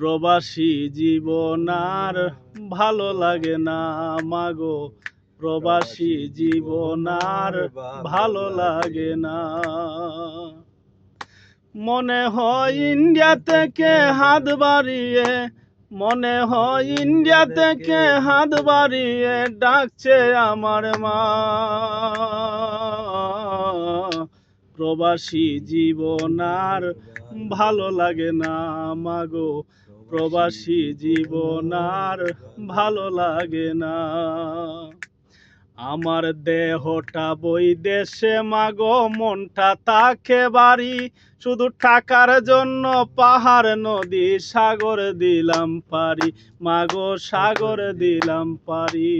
প্রবাসী জীবন আর ভালো লাগে না, মাগো। প্রবাসী জীবন আর ভালো লাগে না। মনে হয় ইন্ডিয়া থেকে হাত বাড়িয়ে, মনে হয় ইন্ডিয়া থেকে হাত বাড়িয়ে ডাকছে আমার মা। প্রবাসী জীবন আর ভালো লাগে না মাগো প্রবাসী জীবন আর ভালো লাগে না। আমার দেহটা বই দেশে মাগো, মনটা তাকে বাড়ি। শুধু টাকার জন্য পাহাড়, নদী, সাগর দিলাম পারি। মাগো, সাগর দিলাম পারি।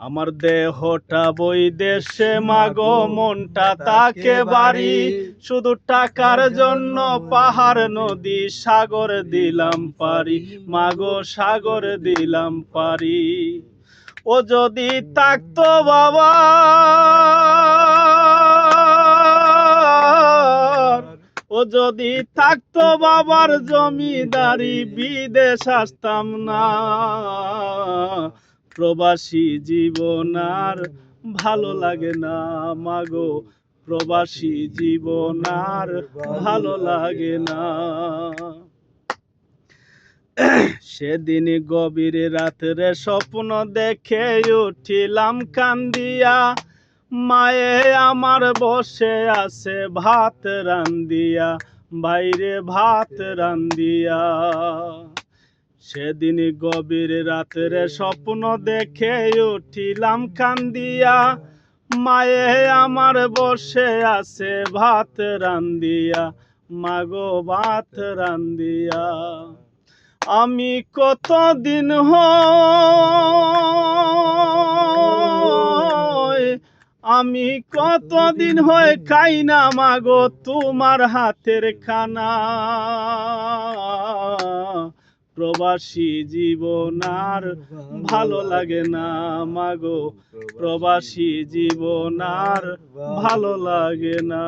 আমার দেহটা বই দেশে, মাগো, মনটা তাকে বাড়ি। শুধু টাকার জন্য পাহাড়, নদী, সাগর দিলাম পারি। মাগো, সাগর দিলাম পারি। ও যদি থাকতো বাবা, ও যদি থাকতো বাবার জমিদারি, বিদেশ আসতাম না। প্রবাসী জীবন আর ভালো লাগে না, মাগো। প্রবাসী জীবন আর ভালো লাগে না। সেদিন গভীর রাত্রে স্বপ্ন দেখে উঠিলাম কান্দিয়া। মায়ে আমার বসে আছে ভাত রান্দিয়া বাইরে ভাত রান্দিয়া সেদিন গভীর রাত্রে স্বপ্ন দেখে উঠিলাম কান্দিয়া। মায়ে আমার বসে আছে ভাত রান্দিয়া মাগো ভাত রান্দিয়া আমি কতদিন হয়, আমি কতদিন হয় খাই না মাগো তোমার হাতের খানা। প্রবাসী জীবন আর ভালো লাগে না, মাগো। প্রবাসী জীবন আর ভালো লাগে না।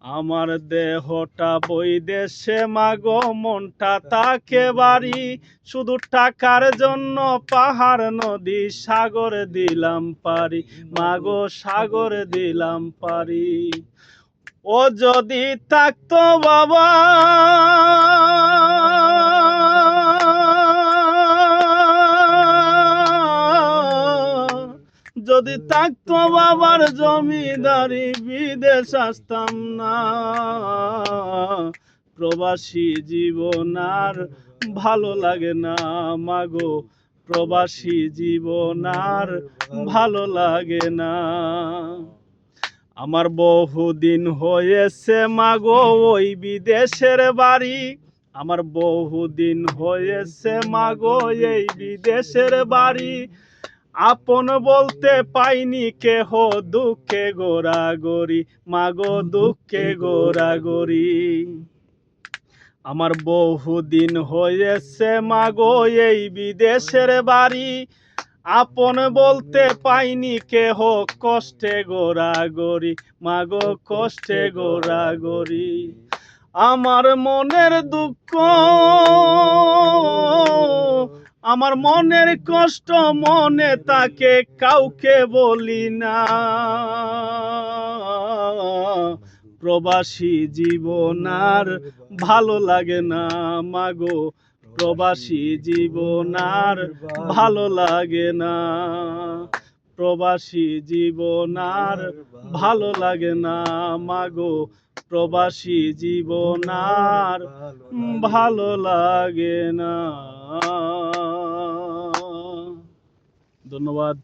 আমার দেহটা বই দেশে, মাগো, মনটা তাকে বাড়ি। শুধু টাকার জন্য পাহাড়, নদী, সাগর দিলাম পারি। মাগো, সাগর দিলাম পারি। ও যদি থাকতো বাবা যদি থাকতো বাবার জমিদারি, বিদেশ আসতাম না। প্রবাসী জীবন আর ভালো লাগে না মাগো। প্রবাসী জীবন আর ভালো লাগে না। আমার বহুদিন হয়েছে মাগো ওই বিদেশের বাড়ি। আমার বহুদিন হয়েছে মাগো এই বিদেশের বাড়ি। আপন বলতে পাইনি কেহ দুঃখে গোরাগরি, মাগো দুঃখে গোরাগরি। আমার বহুদিন হয়েছে মাগো এই বিদেশের বাড়ি, আপন বলতে পাইনি কেহ কষ্টে গোরাগরি, মাগো কষ্টে গোরাগরি। আমার মনের দুঃখ আমার মনের কষ্ট মনে তাকে কাউকে বলি না। প্রবাসী জীবন আর ভালো লাগে না মাগো। প্রবাসী জীবন আর ভালো লাগে না। প্রবাসী জীবন আর ভালো লাগে না মাগো। প্রবাসী জীবন আর ভালো লাগে না। ধন্যবাদ।